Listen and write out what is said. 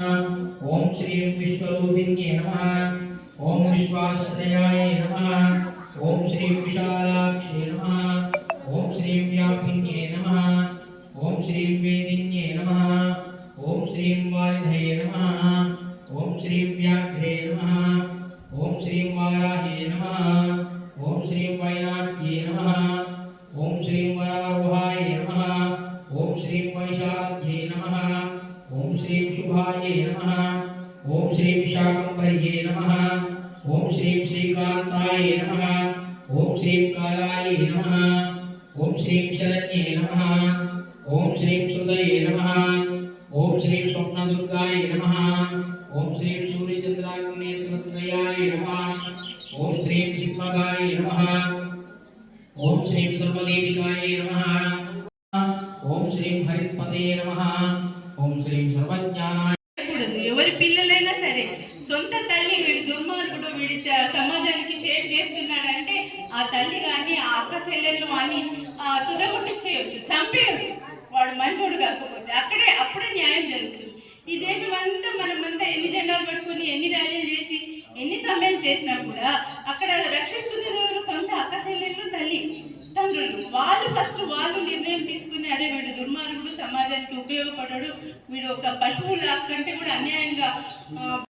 ఓం శ్రీం విశ్వరూపిణ్యే నమః. ఓం విశ్వాశ్రయాయ నమః. ఓం శ్రీం విశాలాక్షి నమః. ఓం శ్రీం వ్యాపిన్యే నమః. ఓం శ్రీం వేదిన్యే నమః. ఓం శ్రీం వాయుధయే నమః. ఓం శ్రీం వ్యాఘ్రే నమః. ఓం శ్రీం వారాహే నమః. ఓం శ్రీం వైనాట్యే నమః. ఓం శ్రీం ఓం శ్రీం శుభాయే నమః ఓం శ్రీం శాకంబర్యే నమః ఓం శ్రీం శ్రీకాంతాయ నమః ఓం శ్రీం కాలాయ నమః ఓం శ్రీం శరణ్యే నమః ఓం శ్రీం సుదయే నమః ఓం శ్రీం స్వప్నదుర్గాయ నమః ఓం శ్రీం సూర్యచంద్రాగ్నేత్రత్రయాయ నమః ఓం శ్రీం సింహగాయ నమః ఓం శ్రీం సర్వదేవికాయ నమః ఓం శ్రీం హరిపతే ఎవరి పిల్లలైనా సరే సొంత తల్లి వీడి దుర్మార్గుడు వీడి సమాజానికి చేటు చేస్తున్నాడంటే ఆ తల్లి కానీ ఆ అక్క చెల్లెళ్ళు కానీ తుదగొట్టించేయచ్చు చంపేయచ్చు. వాడు మంచోడు కాకపోతే అక్కడే అప్పుడే న్యాయం జరుగుతుంది. ఈ దేశం అంతా మనమంతా ఎన్ని జెండాలు పట్టుకుని ఎన్ని ర్యాలీలు చేసి ఎన్ని సమయం చేసినా కూడా అక్కడ రక్షిస్తున్నది ఎవరు? సొంత అక్క చెల్లెళ్ళు తల్లి తండ్రులు. వాళ్ళు ఫస్ట్ వాళ్ళు నిర్ణయం తీసుకుని అదే వీడు దుర్మార్గుడు సమాజం ఉపయోగపడడు. వీడు ఒక పశువుల కంటే కూడా అన్యాయంగా ఆ,